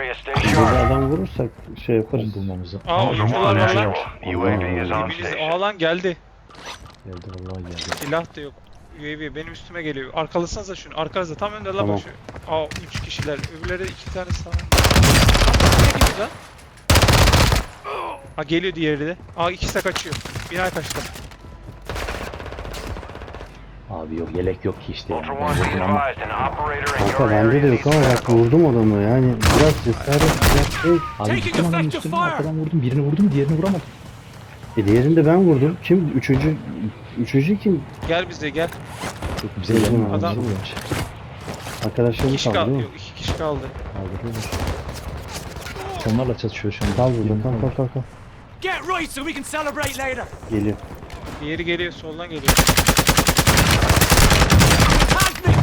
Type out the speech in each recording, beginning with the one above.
area. Stay Burada sharp. adam vurursak şey yaparız. bulmamızı. Aa oyuncular var lan. UAV is on Dibiniz station. Aa lan geldi. Geldi vallahi geldi. Silah da yok. UAV benim üstüme geliyor. Arkalasanıza şunu. Arkanızda tam önde la Tamam. başı. Aa 3 kişiler. Öbürleri 2 tane sağ. Gidiyor lan? Ha geliyor diğeri de. Aa ikisi de kaçıyor. Binaya kaçtı. Abi yok yelek yok ki işte yani. Ultra Ben One, be advised, an operator in your Kanka bende de area yok needs ama bak medical. vurdum adamı yani biraz cesaret biraz şey. Abi Taking gittim adamın effective üstüne fire. arkadan vurdum. Birini vurdum diğerini vuramadım. E diğerini de ben vurdum. Kim? Üçüncü, üçüncü kim? Gel bize gel. Çok bize Bizim gelmiyor. adam- Bize vurmuş. Arkadaşlarım kişi kaldı kaldı. değil mi? Yok 2 kişi kaldı. Onlarla çatışıyor şu an. Kal burada kal kal kal kal. Get right so we can celebrate later. Geliyor. Diğeri geliyor soldan geliyor. Tag me.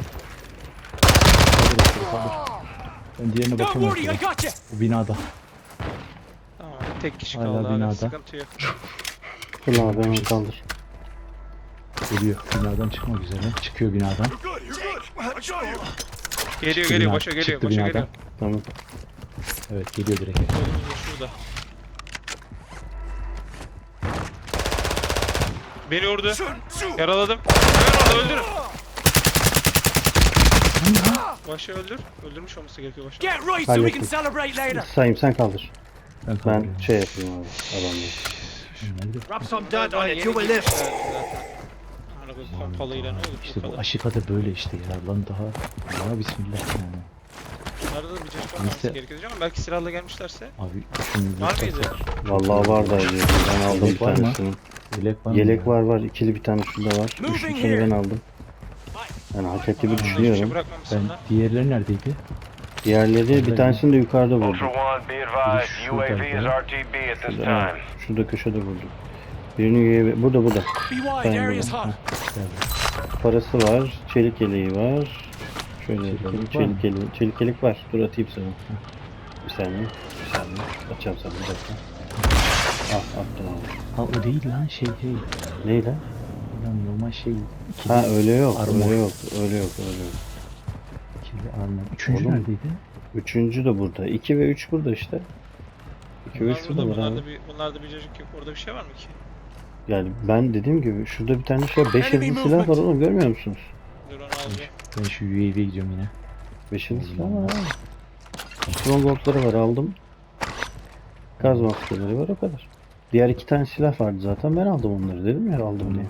Ben diğerine Don't worry, bakıyorum. I got you. Bu binada. Tamam tek kişi Hala kaldı hala binada. sıkıntı yok. Dur abi hemen kaldır. Geliyor. Binadan çıkmak üzere. Çıkıyor binadan. Geliyor geliyor bina- başa geliyor çıktı başa binadan. geliyor. Tamam. Evet geliyor direkt. Solumuzda şurada. Beni vurdu. Yaraladım. Öldürün. Başa öldür. Öldürmüş olması gerekiyor başa. Get right so we can Hallettim. celebrate later. Sayayım sen kaldır. Ben Ben şey yapayım abi adamları. Rub some dirt on it, you will live. Pompalıyla ne olur İşte bu kadar. aşifada böyle işte ya. Lan daha daha bismillah yani. Bunlarda da bir cacık olmaması gerekiyor ama belki silahla gelmişlerse. Abi şunu Var mıydı? Vallahi var da acı. Ben aldım bir Yelek var mı? tanesini. Yelek var mı? Yelek ya? var var. ikili bir tane şurada var. Here. ben aldım. Yani hak ettiğimi Hiçbir şey düşünüyorum. bırakmamışsın Ben lan. diğerleri neredeydi? Diğerleri bir tanesini de yukarıda Ultra vurdum. One, be advised, şuradaydı. UAV is RTB at this Şurada, time. şurada köşede vurdum. Birini UAV, burada burada. Be wide, area's hot. Parası var, çelik yeleği var. Şöyle Çelik yapalım. yelek var mı? Çelik yeleği, çelik yelek var. Dur atayım sana. Bir saniye, bir saniye. Açacağım sana bir dakika. Al, attım abi. Ha o değil lan şey şey. Neyle? Lan normal şey. İkili, Ha öyle yok, Armor. öyle yok, öyle yok, öyle yok. ikili armor. Üçüncü Oğlum. neredeydi? Üçüncü de burada. 2 ve 3 burada işte. 2 ve Bunlar 3 burada, burada abi. bunlarda bir, bunlarda bir cacık yok. Orada bir şey var mı ki? Yani ben dediğim gibi şurada bir tane şey 5 Enemy yıldızlı silah var movement. oğlum görmüyor musunuz? Dur onu alacağım. Ben şu UAV'ye gidiyorum yine. 5 yıldızlı silah var abi. Stronghold'ları var aldım. Gaz maskeleri var o kadar. Diğer iki tane silah vardı zaten ben aldım onları dedim ya aldım diye.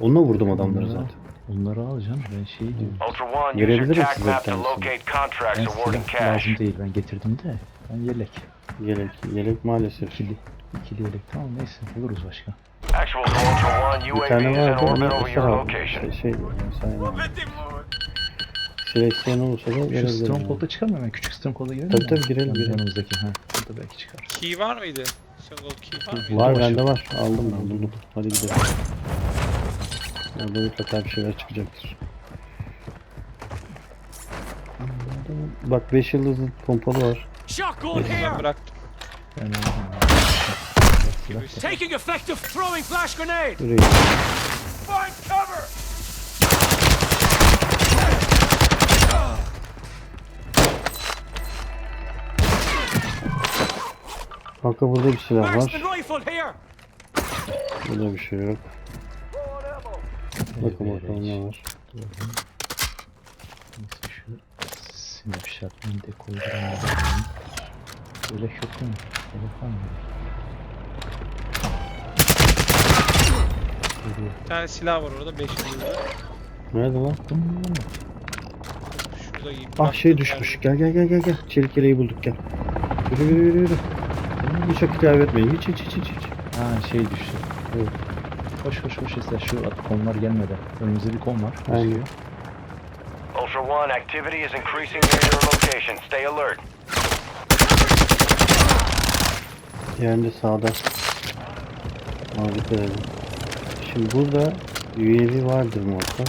Onunla vurdum adamları Onları al. zaten. Onları alacağım. Ben şey diyorum. Ultra One, use your Verebilirim tac size bir map to tanesini. locate contracts Ben awarding silah cash. lazım değil. Ben getirdim de. Ben yelek. Yelek, yelek maalesef. İkili. İkili yelek. Tamam neyse. Buluruz başka. Actual to Ultra One, Bir UAV tane is in vardı orbit onu over your aldım. location. Şey, şey olursa da Şu verebilirim. Stronghold'a çıkamıyor mu? Küçük Stronghold'a girelim Tabii mi? tabii, girelim, girelim. Yanımızdaki. Ha. Burada belki çıkar. Key var mıydı? Single key var mıydı? Var bende var. Aldım ben buldum. Hadi gidelim. Orada mutlaka bir şeyler çıkacaktır. Bak 5 yıldızlı pompalı var. Shotgun Ben here. bıraktım. Taking effective throwing flash grenade. Burayı. Find cover. Kanka burada bir silah var. Burada bir şey yok. Bakın bakalım ne var. Neyse şu Snapshot'ın dekoylarını alayım. Böyle yok mu? Telefon mu? Geliyor. Bir tane silah var orada 5 yıldızlı. Nerede lan? Şurada iyi. Ah şey düşmüş. Gel gel gel gel gel. Çelik yeleği bulduk gel. Yürü yürü yürü yürü. Hiç vakit kaybetmeyin. Hiç hiç hiç hiç. hiç. Ha şey düştü. Koş koş koş işte şu konlar gelmeden. Önümüzde bir kon var. Aynen. Ultra One, activity is increasing near your location. Stay alert. Yani sağda. Dikkat edin. Şimdi burada UAV vardır muhakkak.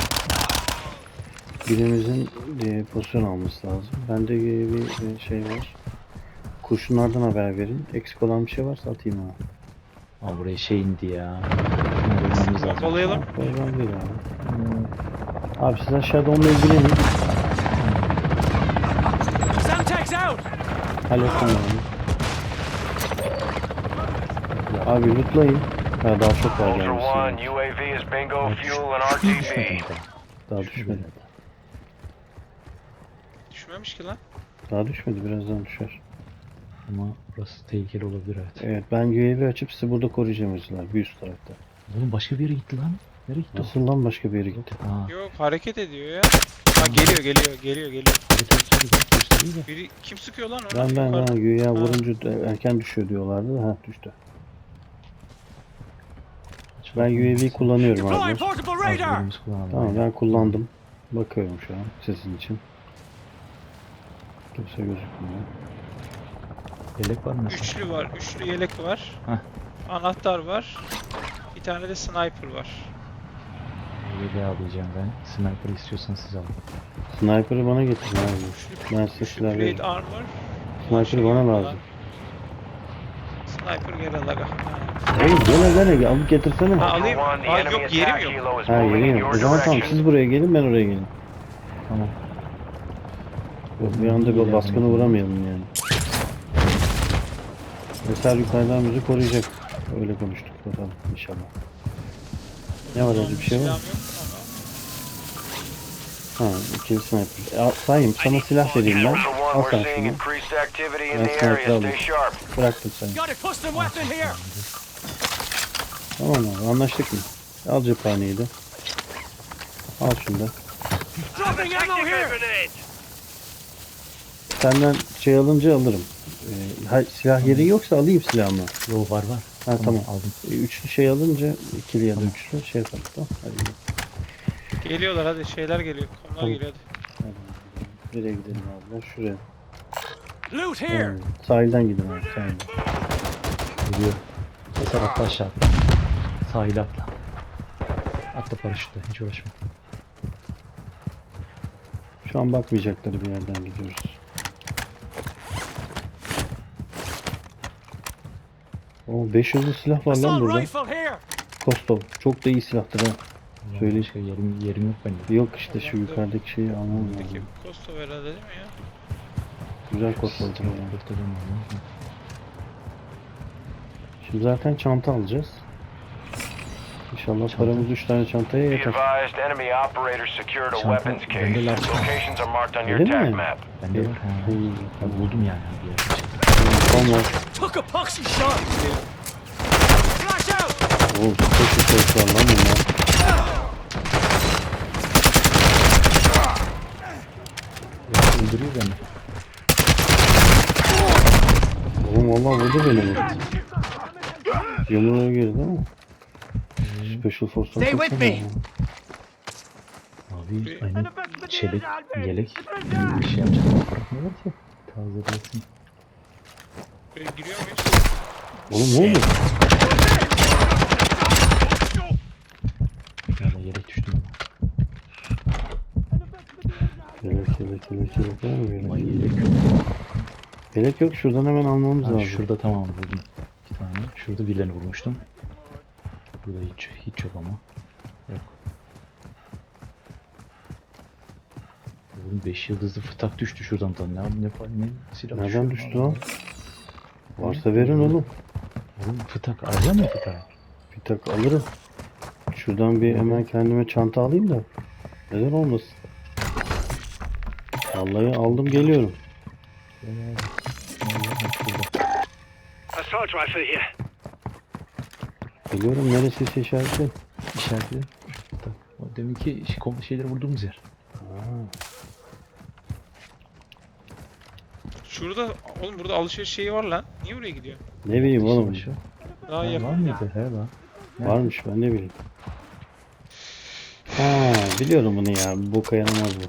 Birimizin e, pozisyon alması lazım. Bende UAV e, şey var. Kurşunlardan haber verin. Eksik olan bir şey varsa atayım ha. Aa buraya şey indi ya. Oynamamız lazım. Pompalayalım. Problem değil abi. Hmm, Abi siz aşağıda onunla ilgilenin. Semtex out. Onu. Abi lootlayın. Ha daha çok var Ultra gelmiş. One, UAV is bingo fuel and RTB. daha. Daha Düşmedi. Düşmemiş ki lan. Daha düşmedi. Birazdan düşer. Ama burası tehlikeli olabilir evet. Evet ben UAV açıp sizi burada koruyacağım mesela. Bir üst tarafta. Oğlum başka bir yere gitti lan. Nereye gitti Nasıl lan başka bir yere gitti? o? Ha. Yok hareket ediyor ya. Ha geliyor geliyor geliyor geliyor. Gösteriyor da. Biri kim sıkıyor lan onu? Ben ben Yukarıda. ha güya vurunca da erken düşüyor diyorlardı. Ha düştü. Ben UAV kullanıyorum Deploying abi. portable radar. Hazırlığımızı kullanalım. Tamam ben kullandım. Bakıyorum şu an sizin için. Kimse gözükmüyor. Yelek var mı? Üçlü var. Üçlü yelek var. Heh. Anahtar var. Bir tane de sniper var. Yeleği alacağım ben. Sniper istiyorsan siz alın. Sniper'ı bana getirin abi. Ben size silah veririm. armor. Sniper bana lazım. Sniper gel al aga. Ha. Hey gene gene alıp getirsene. Ha, Ha, alayım. Aa, yok, yerim yok. ha geleyim. O zaman tamam siz buraya gelin ben oraya gelin. Tamam. Yok bir anda bir baskını vuramayalım yani. Eser yukarıdan bizi koruyacak. Öyle konuştuk bakalım inşallah. Ne var öyle bir şey var. Ha ikili sniper. Al, sayayım sana silah vereyim ben. Al sen şunu. Ben sniper alayım. Bıraktım seni. Tamam abi anlaştık mı? Al cephaneyi de. Al şunu da. Senden şey alınca alırım. Ee, ha- silah yeri yoksa alayım silahımı. Yo var var. Ha tamam. aldım. Ee, Üçlü şey alınca ikili ya da üçlü şey yaparız tamam. Hadi gidelim. Geliyorlar hadi şeyler geliyor. Konular Tamam. geliyor hadi. Gidelim. Nereye gidelim abiler? Şuraya. Loot here. Tamam. Sahilden gidin abi sahilden. Geliyor. Eser atla aşağı atla. Sahile atla. Atla paraşütle. Hiç uğraşma. Şu an bakmayacakları bir yerden gidiyoruz. O 500'lü silah var lan burada. Kostov. Çok da iyi silahtır ha. Ya Söyle. Başka yerim, yerim yok bende. Yok işte şu yukarıdaki şeyi almam Peki. Kostov herhalde değil mi ya? Güzel Kostov'dur o yani. Şimdi zaten çanta alacağız. İnşallah paramız 3 tane çantaya yeter. Çanta- bende your Öyle mi? Bende var. Ha. Buldum yani bir yerde. Tam var. Took a poxy shot. Flash out. Oo, çok çok var lan bunlar. Öldürüyor beni. Oğlum valla vurdu beni bu. Yumruğa girdi ama. Special Force'tan Stay with me. Abi aynı çelik, yelek bir şey yapacak. Bırakmıyorlar ki. Tazelesin. Böyle giriyor muyuz? Oğlum ne oldu? Ya da yelek düştü ama. Yelek yelek yelek yelek var mı yelek? yelek yok. Yelek yok şuradan hemen almamız Ha, lazım. şurada tamam buldum. İki tane. Şurada birilerini vurmuştum. Burada hiç, hiç yok ama. Yok. Oğlum 5 yıldızlı fıtak düştü şuradan da. Ne, ne, ne silah Nereden düştü lan? Varsa verin oğlum. Oğlum fıtak alacak mı fıtak? Bir tak alırım. Şuradan bir hemen kendime çanta alayım da. Neden olmasın? Vallahi aldım geliyorum. Assault rifle here. Geliyorum neresi işaretli? İşaretli. Fıtak. O deminki şey- şeyleri vurduğumuz yer. Şurada oğlum burada alışveriş şeyi var lan. Niye oraya gidiyor? Ne bileyim oğlum. Başı. Daha Ha, var yakın. mıydı? He var. Ne? Varmış ben ne bileyim. Ha biliyorum bunu ya. Bu boka yaramaz bu.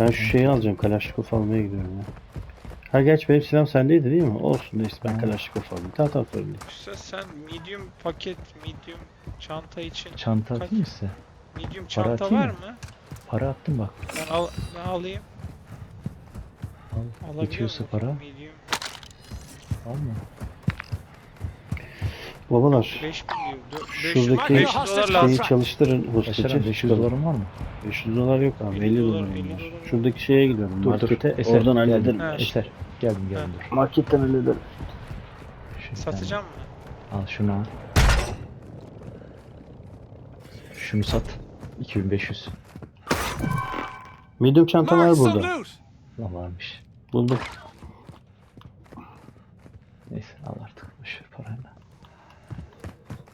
Ben şu şeyi alacağım. Kalaşnikov almaya gidiyorum ya. Ha geç benim silahım sendeydi değil mi? Olsun neyse ben. Kalaşnikov alayım. Tamam tamam sorun değil. Üstad sen medium paket, medium çanta için Çanta Kaç- atayım mı size? medium Para çanta atayım var mı? mı? Para attım bak. Ben al ben alayım. Al. Alabiliyor Yetiyorsa muyum? para. Medium. Al mı? Babalar 5 bin diyor. Dö- 500 Şuradaki 500 dolar şeyi lazım. çalıştırın hosteci. abi 500 doların var mı? 500 dolar yok abi 50 50 dolar, dolar 50 var. Şuradaki şeye gidiyorum Dur markete dur. Eser, oradan geldim. hallederim. Ha. Eser. Geldim geldim dur. Marketten hallederim. Bir Satacağım mı? Al şunu al. Şunu sat. 2500. Medium çanta var burada. Lan varmış. Buldum. Neyse al artık. Boşver parayla.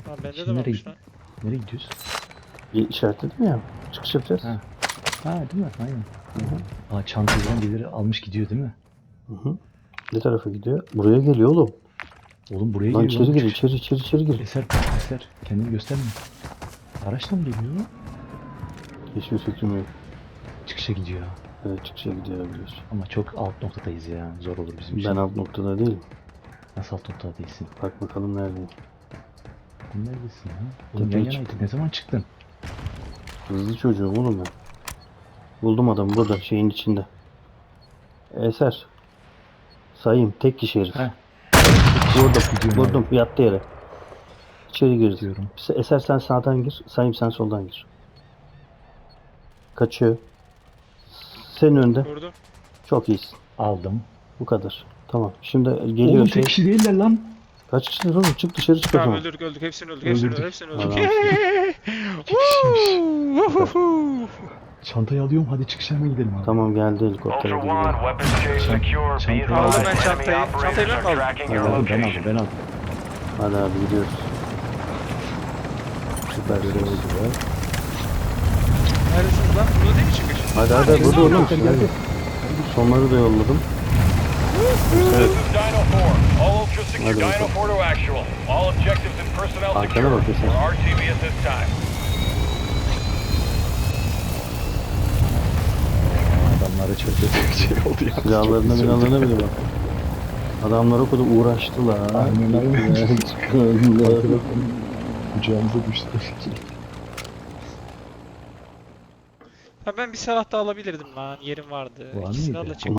Ha bende de Şimdi nereye varmış lan. Nereye gidiyoruz? İ- İşaretledim ya. Çıkış yapacağız. Ha. Ha değil mi? Aynen. Aa çantadan birileri almış gidiyor değil mi? Hı hı. Ne tarafa gidiyor? Buraya geliyor oğlum. Oğlum buraya Lan geliyor. içeri gir, içeri içeri içeri gir. Eser, eser. Kendini gösterme. Araçla mı geliyor? Hiçbir fikrim yok. Çıkışa gidiyor. Evet çıkışa gidiyor biliyorsun. Ama çok alt noktadayız ya. Zor olur bizim için. Ben alt noktada değilim. Nasıl alt noktada değilsin? Bak bakalım neredeyim. Neredesin ya? Oğlum yan yanaydık. çıktım. Ne zaman çıktın? Hızlı çocuğum oğlum ben. Buldum adamı burada şeyin içinde. Eser. Sayayım tek kişi herif. Ha. Vurdum, vurdum yattı yere. İçeri gir. Diyorum. Eser sen sağdan gir, Sayım sen soldan gir. Kaçıyor. Senin önde. Vurdum. Çok iyisin. Aldım. Bu kadar. Tamam. Şimdi geliyor Oğlum şey. tek kişi değiller lan. Kaç kişisiniz oğlum? Çık dışarı çık o Tamam zaman. öldürdük öldük. Hepsini öldük. Hepsini öldük. Öldürdük. Hepsini öldük. Adamsın. Çantayı alıyorum hadi çıkışa hemen gidelim abi. Tamam geldi helikoptere Ultra gidiyor. One, weapons case Çant- secure. Be çantayı advised, aldım ben enemy çantayı. operators Çantayı ben are aldım. tracking your Ben aldım ben aldım location. ben aldım. Hadi abi gidiyoruz. Süper şey oldu ya. Neredesiniz lan? Burada değil mi çıkış? Hadi hadi burada oğlum. Hadi. Sonları da yolladım. This is Dino 4. All Ultra secure Hadi bakalım. 4 to actual. All objectives and personnel Arkana secure. bak Eser. For RTV at this time. Adamlara kötü şey oldu ya. Silahlarına silahlarına bile bak. Adamlar o kadar uğraştılar. Aynen öyle. Kucağımıza düştü. Ha ben bir silah da alabilirdim lan. Yerim vardı. Var İki mıydı? silahla çık.